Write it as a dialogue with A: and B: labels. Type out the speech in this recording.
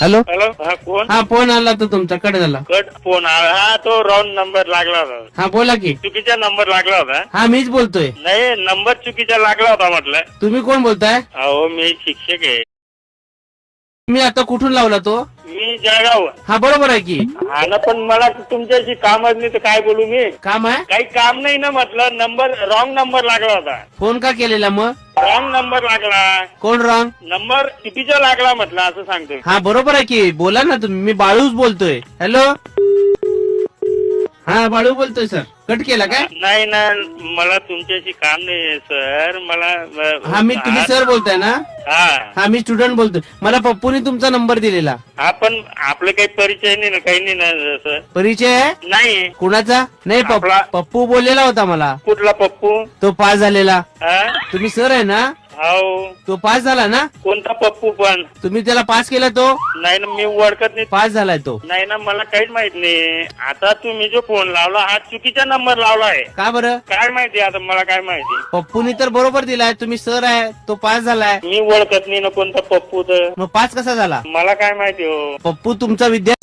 A: Hello
B: hello हा कोण?
A: हा फोन आला तर तुमचा कट झाला.
B: कट फोन आला. हा तो रॉंग नंबर लागला होता.
A: हा बोला की.
B: चुकीचा नंबर लागला होता.
A: हा मीच बोलतोय.
B: नाही नंबर चुकीचा लागला होता म्हटलं.
A: तुम्ही कोण बोलताय?
B: अहो मी शिक्षक आहे.
A: मी आता कुठून लावला तो?
B: मी जळगाव
A: हा बरोबर आहे की.
B: हा ना पण मला तुमच्याशी कामच नाही तर काय बोलू मी?
A: काम आहे?
B: काही काम नाही ना म्हटलं नंबर रॉंग नंबर लागला होता.
A: फोन का केलेला मग?
B: रॉंग नंबर लागला.
A: कोण रॉंग
B: नंबर चुकीचा लागला म्हटलं असं सांगतोय.
A: हा बरोबर आहे की. बोला ना तुम्ही मी बाळूच बोलतोय. हॅलो हा बाळू बोलतोय सर. कट केला काय?
B: नाही ना मला तुमच्याशी काम नाही सर. मला
A: हा मी तुम्ही सर बोलताय ना?
B: हा.
A: हा मी स्टुडंट बोलतोय. मला पप्पूने तुमचा नंबर दिलेला.
B: हा पण आपलं काही परिचय नाही ना काही नाही ना सर.
A: परिचय आहे?
B: नाही.
A: कुणाचा? नाही पप-
B: आपला.
A: पप्पू बोललेला होता मला.
B: कुठला पप्पू?
A: तो पास झालेला.
B: हा?
A: तुम्ही सर आहे ना?
B: हो
A: तो पास झाला ना?
B: कोणता पप्पू पण.
A: तुम्ही त्याला पास केला तो?
B: नाही ना मी ओळखत नाही.
A: पास झालाय तो.
B: नाही ना मला काहीच माहीत नाही. आता तुम्ही जो फोन लावला हा चुकीचा नंबर लावला आहे.
A: का बरं?
B: काय माहिती आता मला काय माहिती.
A: पप्पूनी तर बरोबर दिलाय तुम्ही सर आहे तो पास झालाय.
B: मी ओळखत नाही ना कोणता पप्पू तर.
A: मग पास कसा झाला?
B: मला काय माहिती हो.
A: पप्पू तुमचा विद्या